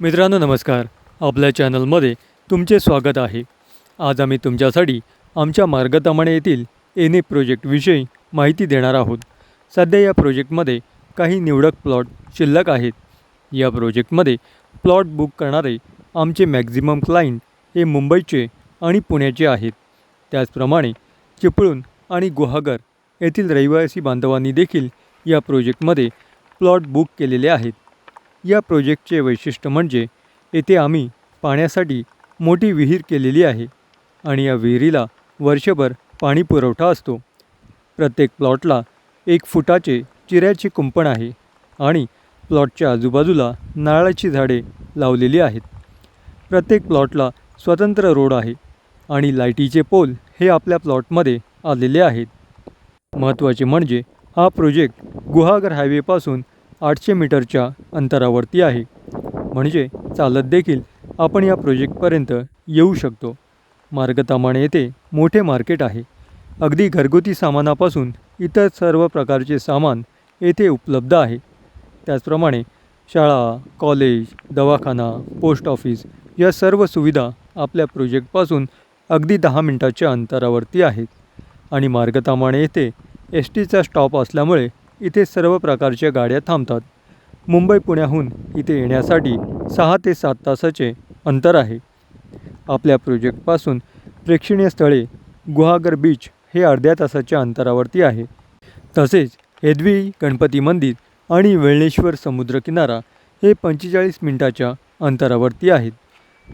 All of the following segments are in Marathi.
मित्रांनो नमस्कार. आपल्या चॅनलमध्ये तुमचे स्वागत आहे. आज आम्ही तुमच्यासाठी आमच्या मार्गतमाणे येथील एन ए प्रोजेक्टविषयी माहिती देणार आहोत. सध्या या प्रोजेक्टमध्ये काही निवडक प्लॉट शिल्लक आहेत. या प्रोजेक्टमध्ये प्लॉट बुक करणारे आमचे मॅक्झिमम क्लायंट हे मुंबईचे आणि पुण्याचे आहेत. त्याचप्रमाणे चिपळूण आणि गुहागर येथील रहिवासी बांधवांनी देखील या प्रोजेक्टमध्ये प्लॉट बुक केलेले आहेत. या प्रोजेक्टचे वैशिष्ट्य म्हणजे येथे आम्ही पाण्यासाठी मोठी विहीर केलेली आहे आणि या विहिरीला वर्षभर पाणी पुरवठा असतो. प्रत्येक प्लॉटला एक फुटाचे चिऱ्याचे कुंपण आहे आणि प्लॉटच्या आजूबाजूला नारळाची झाडे लावलेली आहेत. प्रत्येक प्लॉटला स्वतंत्र रोड आहे आणि लाईटीचे पोल हे आपल्या प्लॉटमध्ये आलेले आहेत. महत्त्वाचे म्हणजे हा प्रोजेक्ट गुहागर हायवेपासून आठशे मीटरच्या अंतरावरती आहे. म्हणजे चालत देखील आपण या प्रोजेक्टपर्यंत येऊ शकतो. मार्गतामाणे येथे मोठे मार्केट आहे. अगदी घरगुती सामानापासून इतर सर्व प्रकारचे सामान येथे उपलब्ध आहे. त्याचप्रमाणे शाळा कॉलेज दवाखाना पोस्ट ऑफिस या सर्व सुविधा आपल्या प्रोजेक्टपासून अगदी दहा मिनटाच्या अंतरावरती आहेत. आणि मार्गतामाणे येथे एस टीचा स्टॉप असल्यामुळे इथे सर्व प्रकारच्या गाड्या थांबतात. मुंबई पुण्याहून इथे येण्यासाठी सहा ते सात तासाचे अंतर आहे. आपल्या प्रोजेक्टपासून प्रेक्षणीय स्थळे गुहागर बीच हे अर्ध्या तासाच्या अंतरावरती आहे. तसेच हेदवी गणपती मंदिर आणि वेळणेश्वर समुद्रकिनारा हे पंचेचाळीस मिनटाच्या अंतरावरती आहेत.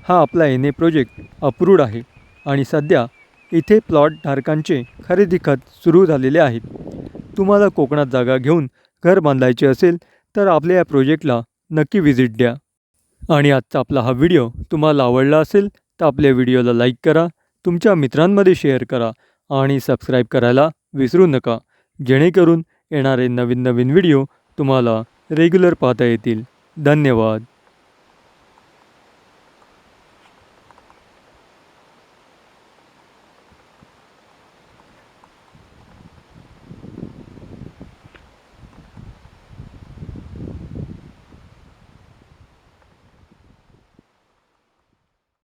हा आपला एन ए प्रोजेक्ट अप्रूव्ड आहे आणि सध्या इथे प्लॉट धारकांचे खरेदी खत सुरू झालेले आहेत. तुम्हाला कोकणात जागा घेऊन घर बांधायचे असेल तर आपल्या या प्रोजेक्टला नक्की व्हिजिट द्या. आणि आजचा आपला हा व्हिडिओ तुम्हाला आवडला असेल तर आपल्या व्हिडिओला लाईक करा तुमच्या मित्रांमध्ये शेअर करा आणि सबस्क्राईब करायला विसरू नका. जेणेकरून येणारे नवीन नवीन व्हिडिओ तुम्हाला रेग्युलर पाहता येतील. धन्यवाद.